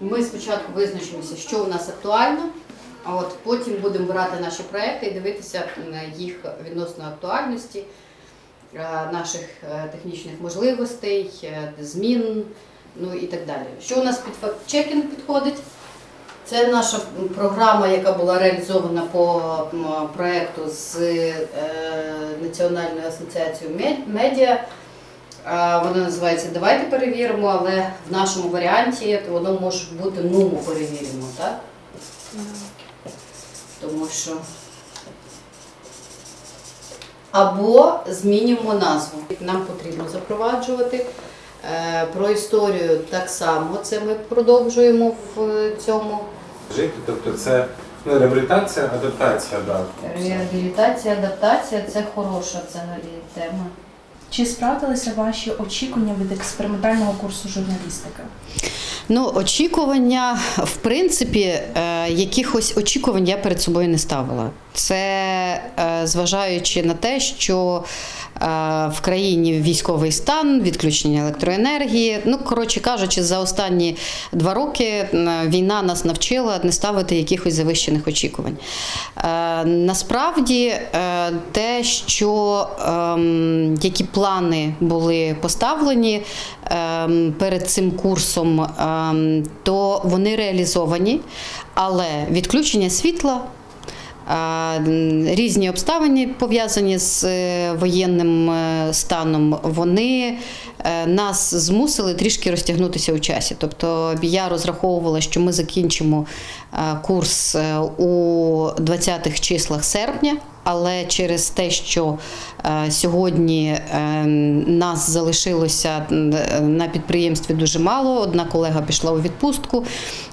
Ми спочатку визначимося, що у нас актуально, а от потім будемо брати наші проекти і дивитися їх відносно актуальності, е, наших е, технічних можливостей, е, змін, ну і так далі. Що у нас під факт-чекінг підходить? Це наша програма, яка була реалізована по проекту з Національною асоціацією медіа. А, Вона називається Давайте перевіримо, але в нашому варіанті воно може бути нуму перевіримо, так? Тому що. Або змінюємо назву. Нам потрібно запроваджувати. Е, Про історію так само це ми продовжуємо в цьому. Жити, тобто це ну, реабілітація, адаптація, да. Реабілітація, адаптація це хороша це тема. Чи справдилися ваші очікування від експериментального курсу журналістики? Ну, очікування, в принципі, е, якихось очікувань я перед собою не ставила. Це е, зважаючи на те, що в країні військовий стан, відключення електроенергії. Ну, коротше кажучи, за останні два роки е, війна нас навчила не ставити якихось завищених очікувань. Е, Насправді, е, те, що ем, які плани були поставлені ем, перед цим курсом, ем, то вони реалізовані, але відключення світла. Різні обставини пов'язані з е, воєнним е, станом, вони е, нас змусили трішки розтягнутися у часі. Тобто я розраховувала, що ми закінчимо курс у 20-х числах серпня. Але через те, що е, сьогодні е, нас залишилося е, на підприємстві дуже мало, одна колега пішла у відпустку.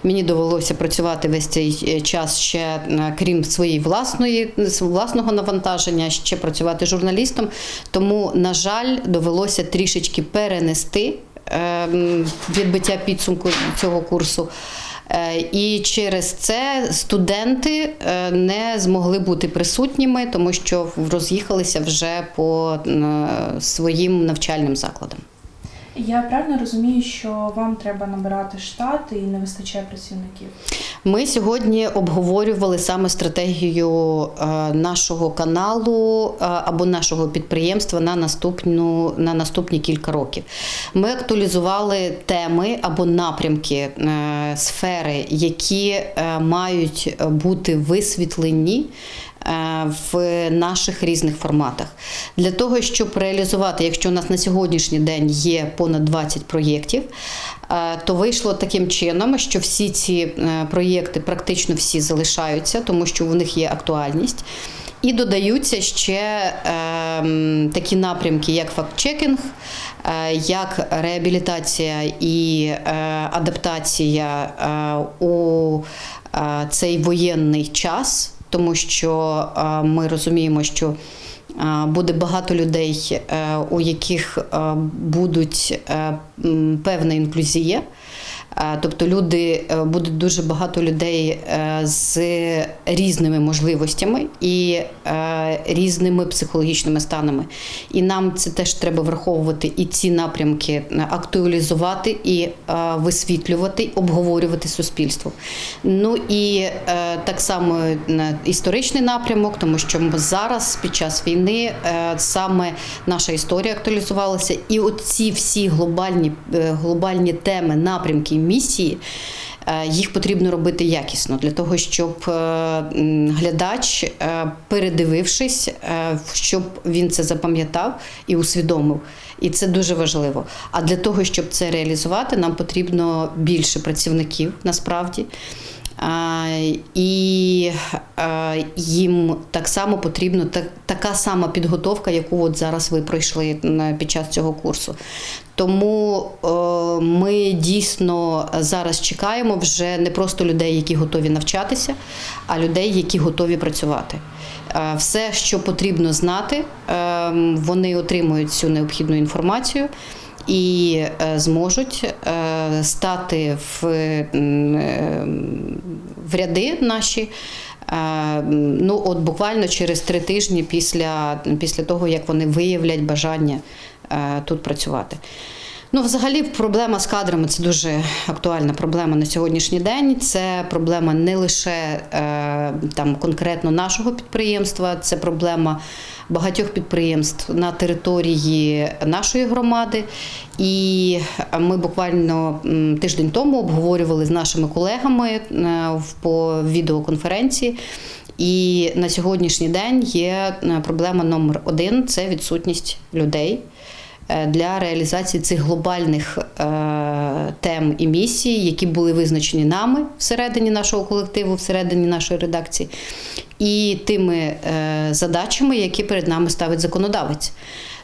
Мені довелося працювати весь цей час ще крім своєї власної власного навантаження, ще працювати журналістом. Тому, на жаль, довелося трішечки перенести е, відбиття підсумку цього курсу. Е, І через це студенти е, не змогли бути присутніми, тому що роз'їхалися вже по е, своїм навчальним закладам. Я правильно розумію, що вам треба набирати штат і не вистачає працівників. Ми сьогодні обговорювали саме стратегію е, нашого каналу е, або нашого підприємства на наступну на наступні кілька років. Ми актуалізували теми або напрямки е, сфери, які мають бути висвітлені. Е, В наших різних форматах для того, щоб реалізувати, якщо у нас на сьогоднішній день є понад 20 проєктів, е, то вийшло таким чином, що всі ці е, проєкти практично всі залишаються, тому що в них є актуальність. І додаються ще е, такі напрямки, як факт-чекінг, е, як реабілітація і е, адаптація е, у е, цей воєнний час, тому що е, ми розуміємо, що е, буде багато людей, е, у яких будуть певна інклюзія. Е, Тобто люди е, буде дуже багато людей е, з різними можливостями і різними психологічними станами. І нам це теж треба враховувати і ці напрямки актуалізувати і висвітлювати, обговорювати суспільству. Ну і так само історичний напрямок, тому що зараз під час війни саме наша історія актуалізувалася, і оці всі глобальні, глобальні теми, напрямки, місії. е, Їх потрібно робити якісно для того, щоб е, глядач, е, передивившись, щоб він це запам'ятав і усвідомив. І це дуже важливо. А для того, щоб це реалізувати, нам потрібно більше працівників насправді. І їм так само потрібна така сама підготовка, яку от зараз ви пройшли під час цього курсу. Тому е, ми дійсно зараз чекаємо вже не просто людей, які готові навчатися, а людей, які готові працювати. Е, Все, що потрібно знати, е, вони отримують цю необхідну інформацію і е, зможуть е, стати в, е, в ряди наші. Ну, от буквально через три тижні після, після того, як вони виявлять бажання тут працювати. Ну, взагалі, проблема з кадрами це дуже актуальна проблема на сьогоднішній день. Це проблема не лише там конкретно нашого підприємства, це проблема багатьох підприємств на території нашої громади. І ми буквально тиждень тому обговорювали з нашими колегами е, по відеоконференції. І на сьогоднішній день є е, проблема номер один це відсутність людей для реалізації цих глобальних е, тем і місій, які були визначені нами всередині нашого колективу, всередині нашої редакції, і тими е, задачами, які перед нами ставить законодавець.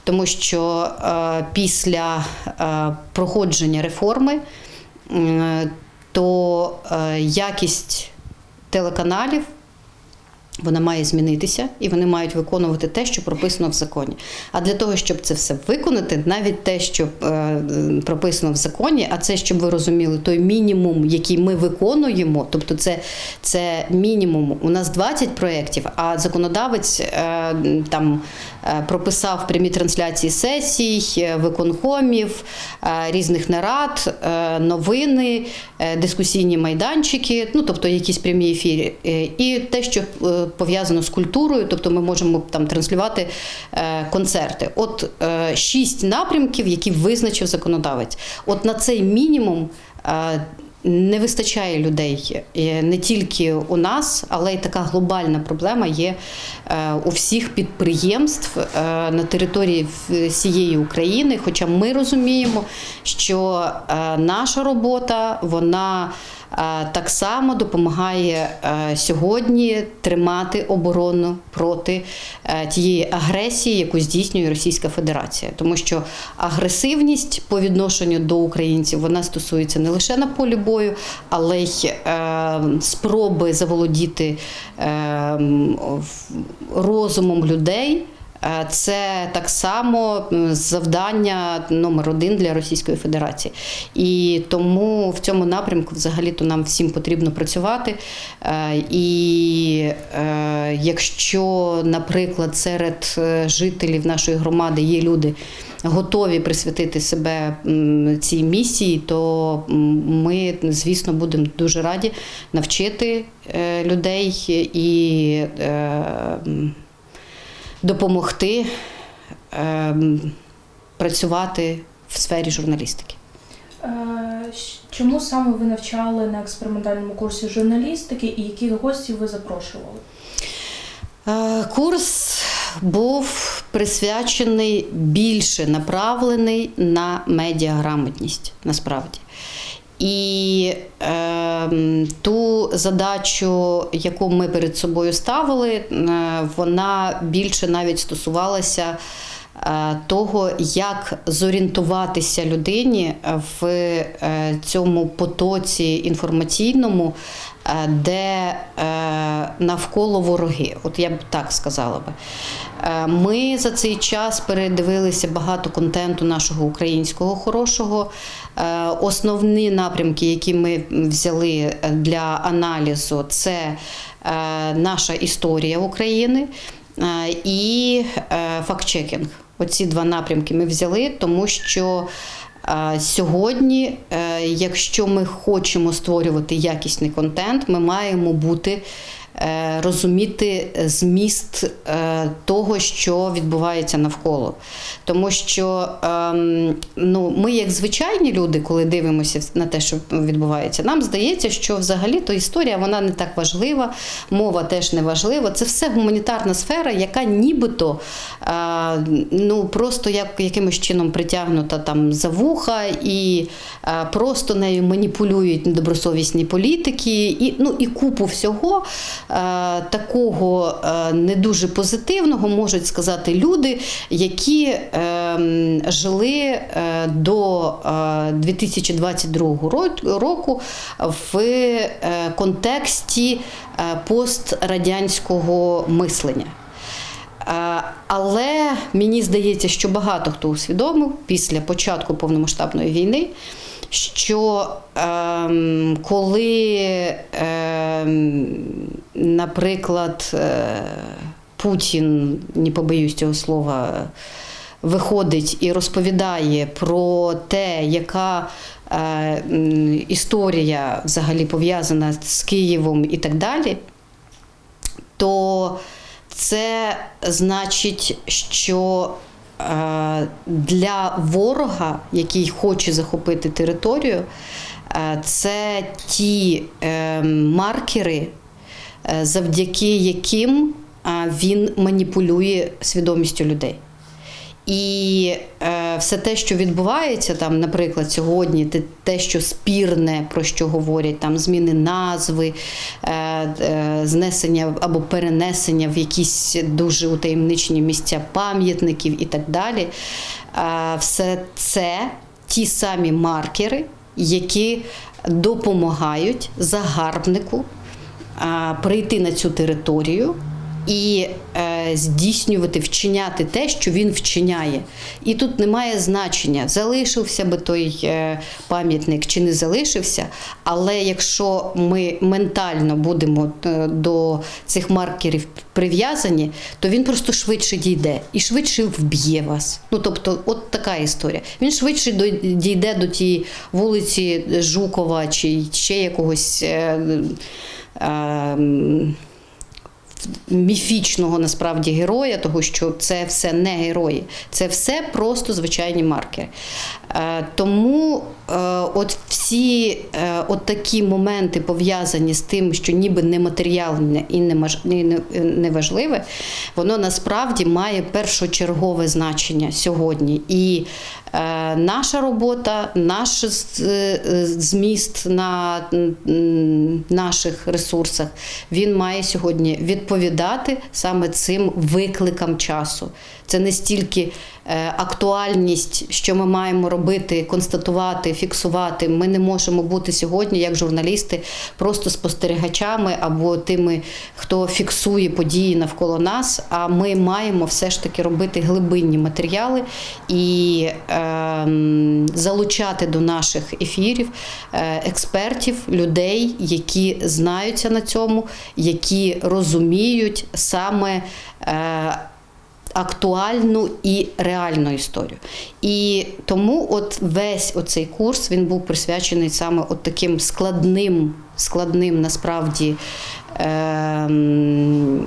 Тому що е, після е, проходження реформи е, то е, якість телеканалів вона має змінитися, і вони мають виконувати те, що прописано в законі. А для того, щоб це все виконати, навіть те, що е, прописано в законі, а це щоб ви розуміли, той мінімум, який ми виконуємо, тобто це, це мінімум. У нас 20 проєктів, а законодавець е, там е, прописав прямі трансляції сесій, виконкомів, різних нарад, новини, дискусійні майданчики, ну тобто якісь прямі ефіри. І те, що пов'язано з культурою, тобто ми можемо там транслювати е, концерти. От е, шість напрямків, які визначив законодавець. От на цей мінімум. е, Не вистачає людей не тільки у нас, але й така глобальна проблема є у всіх підприємств на території всієї України. Хоча ми розуміємо, що наша робота вона так само допомагає е, сьогодні тримати оборону проти е, тієї агресії, яку здійснює Російська Федерація, тому що агресивність по відношенню до українців вона стосується не лише на полі бою, але й е, спроби заволодіти розумом людей. Е, Це так само завдання номер один для Російської Федерації. І тому в цьому напрямку взагалі-то нам всім потрібно працювати. Е, І е, якщо, наприклад, серед жителів нашої громади є люди, готові присвятити себе цій місії, то ми, звісно, будемо дуже раді навчити людей і. Е, допомогти ем, працювати в сфері журналістики. Е, Чому саме ви навчали на експериментальному курсі журналістики і яких гостів ви запрошували? Е, Курс був присвячений більше направлений на медіаграмотність насправді. І е, ту задачу, яку ми перед собою ставили, е, вона більше навіть стосувалася е, того, як зорієнтуватися людині в е, цьому потоці інформаційному, де навколо вороги. От я б так сказала би. Ми за цей час передивилися багато контенту нашого українського хорошого. Е, Основні напрямки, які ми взяли для аналізу, це е, наша історія України е, і е, фактчекінг. Оці два напрямки ми взяли, тому що е, сьогодні, е, якщо ми хочемо створювати якісний контент, ми маємо бути. Е, Розуміти зміст е, того, що відбувається навколо. Тому що ем, ну, ми, як звичайні люди, коли дивимося на те, що відбувається, нам здається, що взагалі то історія вона не так важлива, мова теж не важлива. Це все гуманітарна сфера, яка нібито е, ну, просто як, якимось чином притягнута там за вуха і просто нею маніпулюють недобросовісні політики, і, ну, і купу всього такого е, не дуже позитивного можуть сказати люди, які е, жили е, до е, 2022 року в е, контексті е, пострадянського мислення. Е, Але мені здається, що багато хто усвідомив після початку повномасштабної війни, що ем, коли, ем, наприклад, е, Путін, не побоюсь цього слова, виходить і розповідає про те, яка е, історія взагалі пов'язана з Києвом і так далі, то це значить, що е, для ворога, який хоче захопити територію, е, це ті е, маркери, е, завдяки яким е, він маніпулює свідомістю людей. І е, все те, що відбувається там, наприклад, сьогодні, те, що спірне, про що говорять, там зміни назви, е, е, знесення або перенесення в якісь дуже утаємничені місця пам'ятників і так далі. Е, все це ті самі маркери, які допомагають загарбнику а, прийти на цю територію і е, здійснювати, вчиняти те, що він вчиняє. І тут немає значення, залишився би той е, пам'ятник чи не залишився. Але якщо ми ментально будемо е, до цих маркерів прив'язані, то він просто швидше дійде і швидше вб'є вас. Ну тобто, от така історія. Він швидше дійде до тієї вулиці Жукова чи ще якогось. Е, е, міфічного насправді героя, того що це все не герої, це все просто звичайні маркери. Е, Тому от всі е, от такі моменти пов'язані з тим, що ніби нематеріальне і і не- неважливе, воно насправді має першочергове значення сьогодні. І е, наша робота, наш е, зміст на наших ресурсах, він має сьогодні відповідати саме цим викликам часу. Це не стільки е, актуальність, що ми маємо робити, констатувати, фіксувати. Ми не можемо бути сьогодні, як журналісти, просто спостерігачами або тими, хто фіксує події навколо нас. А ми маємо все ж таки робити глибинні матеріали і ем, залучати до наших ефірів е, експертів, людей, які знаються на цьому, які розуміють саме. Е, актуальну і реальну історію. І тому от весь оцей курс він був присвячений саме от таким складним, складним насправді. ем,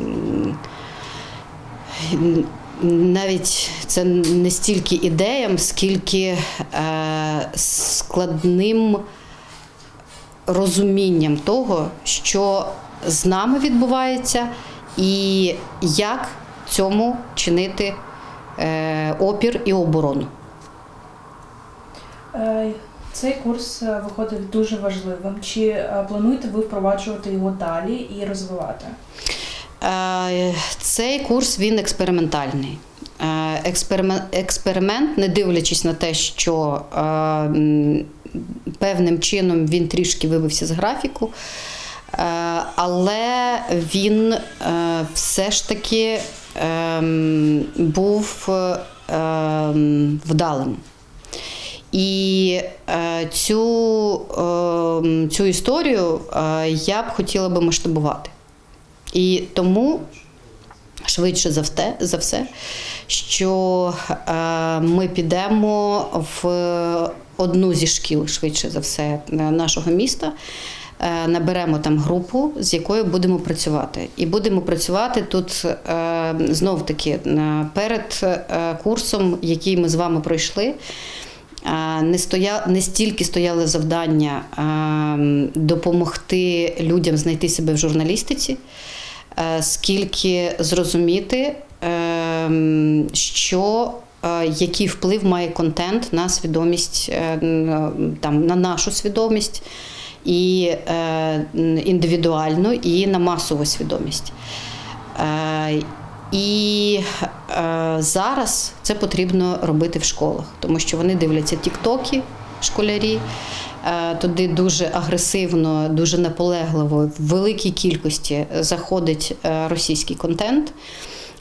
навіть це не стільки ідеям, скільки е, складним розумінням того, що з нами відбувається, і як цьому чинити е, опір і оборону. Е, Цей курс е, виходив дуже важливим. Чи плануєте ви впроваджувати його далі і розвивати? Цей курс він експериментальний. Експеримент, не дивлячись на те, що певним чином він трішки вибився з графіку, але він все ж таки був е, ем, вдалим. І е, цю, е, цю історію е, я б хотіла би масштабувати. І тому швидше за все, за все що е, ми підемо в одну зі шкіл, швидше за все, нашого міста. Е, Наберемо там групу, з якою будемо працювати. І будемо працювати тут е, знов таки перед е, курсом, який ми з вами пройшли. Не стоя, не стільки стояло завдання допомогти людям знайти себе в журналістиці, скільки зрозуміти, що який вплив має контент на свідомість, там, на нашу свідомість і е, індивідуальну, і на масову свідомість. Е, І е, зараз це потрібно робити в школах, тому що вони дивляться тіктоки, школярі. Е, Туди дуже агресивно, дуже наполегливо, в великій кількості заходить російський контент,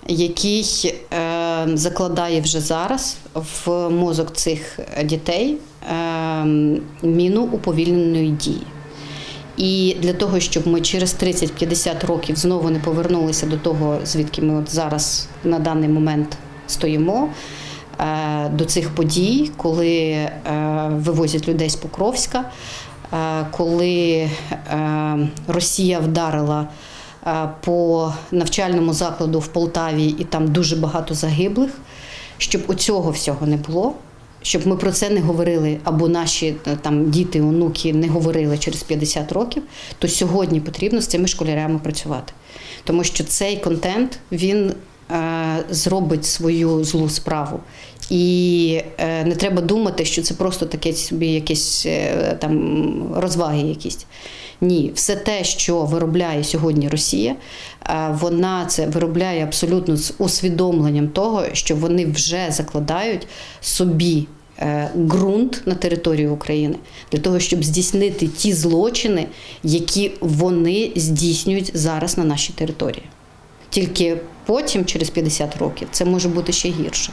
який е, закладає вже зараз в мозок цих дітей е, міну уповільненої дії. І для того, щоб ми через 30-50 років знову не повернулися до того, звідки ми от зараз на даний момент стоїмо, е, до цих подій, коли е, вивозять людей з Покровська, е, коли Росія вдарила по навчальному закладу в Полтаві, і там дуже багато загиблих, щоб у цього всього не було. Щоб ми про це не говорили, або наші е, там діти, онуки не говорили через 50 років, то сьогодні потрібно з цими школярями працювати. Тому що цей контент він е, зробить свою злу справу. І е, не треба думати, що це просто таке собі якісь е, там розваги якісь. Ні, все те, що виробляє сьогодні Росія, е, вона це виробляє абсолютно з усвідомленням того, що вони вже закладають собі е, ґрунт на території України для того, щоб здійснити ті злочини, які вони здійснюють зараз на нашій території. Тільки потім, через 50 років, це може бути ще гірше.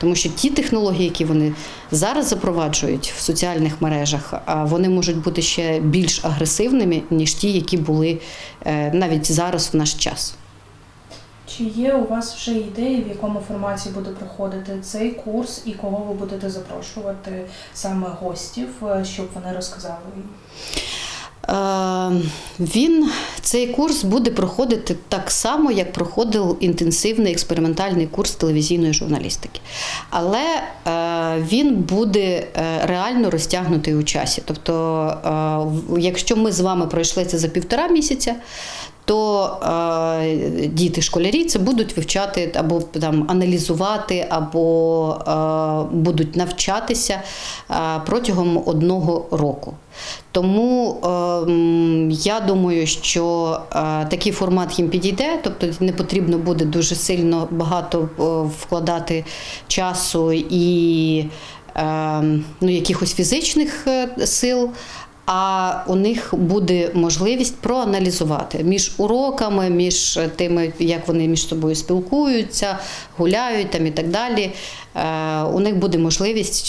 Тому що ті технології, які вони зараз запроваджують в соціальних мережах, вони можуть бути ще більш агресивними, ніж ті, які були е, навіть зараз в наш час. Чи є у вас вже ідеї, в якому форматі буде проходити цей курс і кого ви будете запрошувати саме гостів, е, щоб вони розказали? Е, Він цей курс буде проходити так само, як проходив інтенсивний експериментальний курс телевізійної журналістики. Але е, він буде е, реально розтягнутий у часі. Тобто, якщо ми з вами пройшли це за півтора місяця, то е, діти школярі це будуть вивчати або там аналізувати, або е, будуть навчатися е, протягом одного року. Тому е, я думаю, що е, такий формат їм підійде, тобто не потрібно буде дуже сильно багато е, вкладати часу і е, ну, якихось фізичних е, сил. А у них буде можливість проаналізувати між уроками, між тими, як вони між собою спілкуються, гуляють там і так далі. Е, У них буде можливість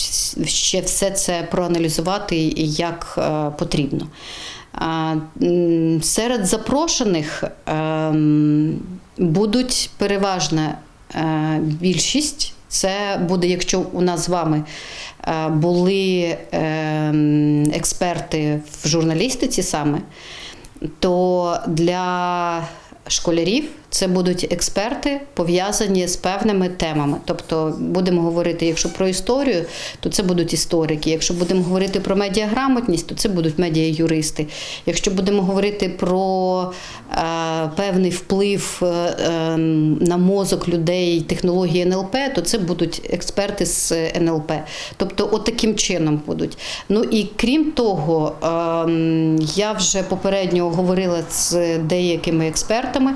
ще все це проаналізувати як е, потрібно. Серед запрошених ем, будуть переважна е, більшість. Це буде, якщо у нас з вами були ем, експерти в журналістиці саме, то для школярів це будуть експерти, пов'язані з певними темами. Тобто, будемо говорити, якщо про історію, то це будуть історики. Якщо будемо говорити про медіаграмотність, то це будуть медіаюристи. Якщо будемо говорити про е, певний вплив е, е, на мозок людей технології НЛП, то це будуть експерти з НЛП. Тобто, от таким чином будуть. Ну і крім того, ем, я вже попередньо говорила з деякими експертами.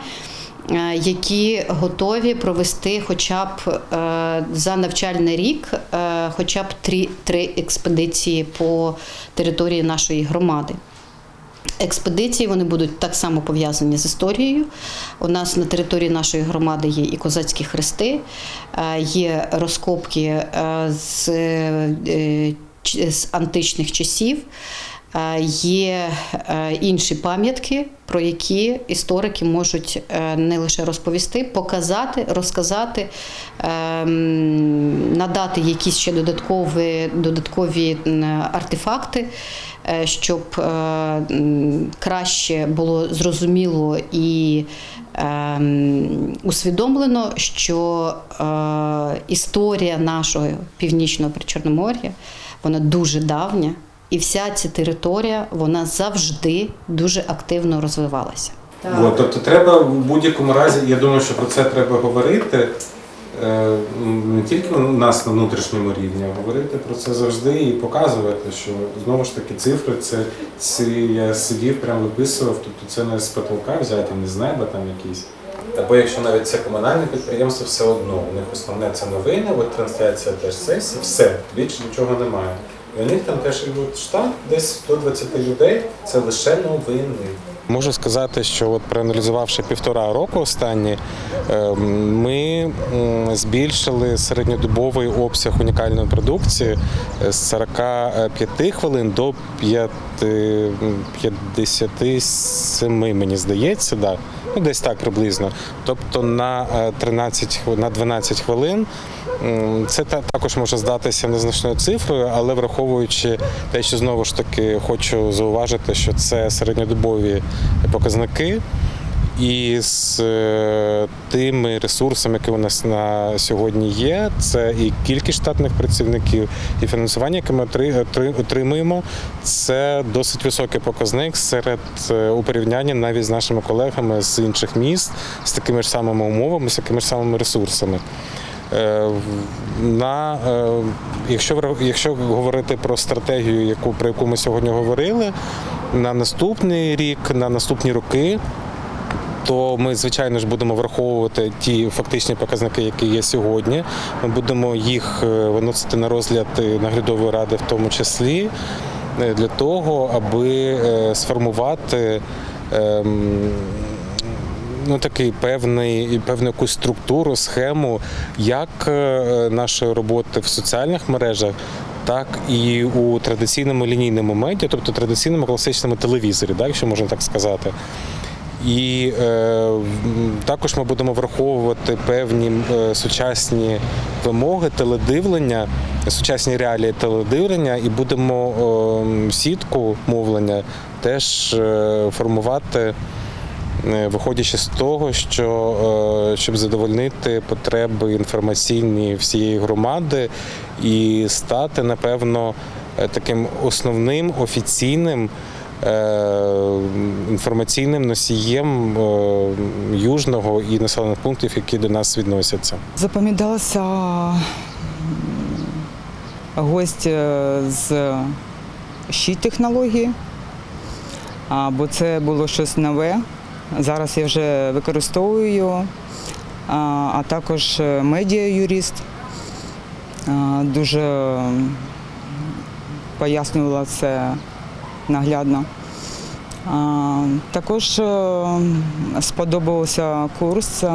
Е, Які готові провести хоча б е, за навчальний рік, е, хоча б три, три експедиції по території нашої громади. Експедиції вони будуть так само пов'язані з історією. У нас на території нашої громади є і козацькі хрести, є розкопки з, з античних часів. Е, Є е, інші пам'ятки, про які історики можуть е, не лише розповісти, показати, розказати, ем, надати якісь ще додаткові, додаткові артефакти, щоб краще було зрозуміло і ем, усвідомлено, що історія нашого північного причорномор'я вона дуже давня. І вся ця територія вона завжди дуже активно розвивалася. От, тобто треба в будь-якому разі, я думаю, що про це треба говорити е, не тільки у нас на внутрішньому рівні, а говорити про це завжди і показувати, що знову ж таки цифри, це ці я сидів, прям виписував, тобто це не з потолка взяти, не з неба там якісь. Або якщо навіть це комунальне підприємство, все одно у них основне це новини, от трансляція теж сесії, все, більше нічого немає. І у них там теж штат десь до 20 людей, це лише новини. Можу сказати, що от проаналізувавши півтора року останні, е, ми збільшили середньодобовий обсяг унікальної продукції з 45 хвилин до 5 57, мені здається, да. Ну, десь так приблизно. Тобто на е, 13 на 12 хвилин. Це також може здатися незначною цифрою, але враховуючи те, що знову ж таки хочу зауважити, що це середньодобові показники. І з е, тими ресурсами, які у нас на сьогодні є, це і кількість штатних працівників, і фінансування, яке ми отри- отри- отримуємо, це досить високий показник серед е, у порівнянні навіть з нашими колегами з інших міст з такими ж самими умовами, з такими ж самими ресурсами. Е, На, якщо, якщо говорити про стратегію, яку, про яку ми сьогодні говорили, на наступний рік, на наступні роки, то ми, звичайно ж, будемо враховувати ті фактичні показники, які є сьогодні. Ми будемо їх е, виносити на розгляд наглядової ради, в тому числі, е, для того, аби е, сформувати. ем, ну, такий певний, певну якусь структуру, схему як е, нашої роботи в соціальних мережах, так і у традиційному лінійному медіа, тобто традиційному класичному телевізорі, так, якщо можна так сказати. І е, також ми будемо враховувати певні е, сучасні вимоги теледивлення, сучасні реалії теледивлення, і будемо е, сітку мовлення теж е, формувати е, виходячи з того, що е, щоб задовольнити потреби інформаційні всієї громади і стати, напевно, таким основним офіційним. Е, Інформаційним носієм е, южного і населених пунктів, які до нас відносяться. Запам'яталася гость е, з щит технології, бо це було щось нове. Зараз я вже використовую його, а, також медіа-юрист. Дуже пояснювала це наглядно. Також е, сподобався курс, е,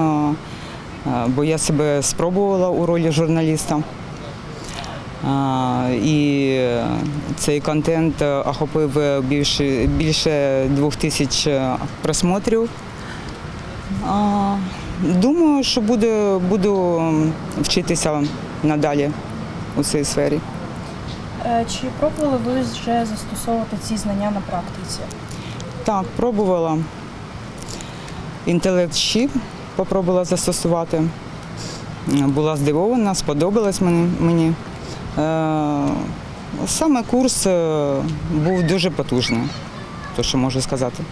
бо я себе спробувала у ролі журналіста. І цей контент е, охопив більше, більше двох тисяч просмотрів. Думаю, що буду, буду вчитися надалі у цій сфері. Е, Чи пробували ви вже застосовувати ці знання на практиці? Так, пробувала. Інтелект щіп попробувала застосувати. Була здивована, сподобалось мені. Е, Саме курс е, був дуже потужний, то що можу сказати.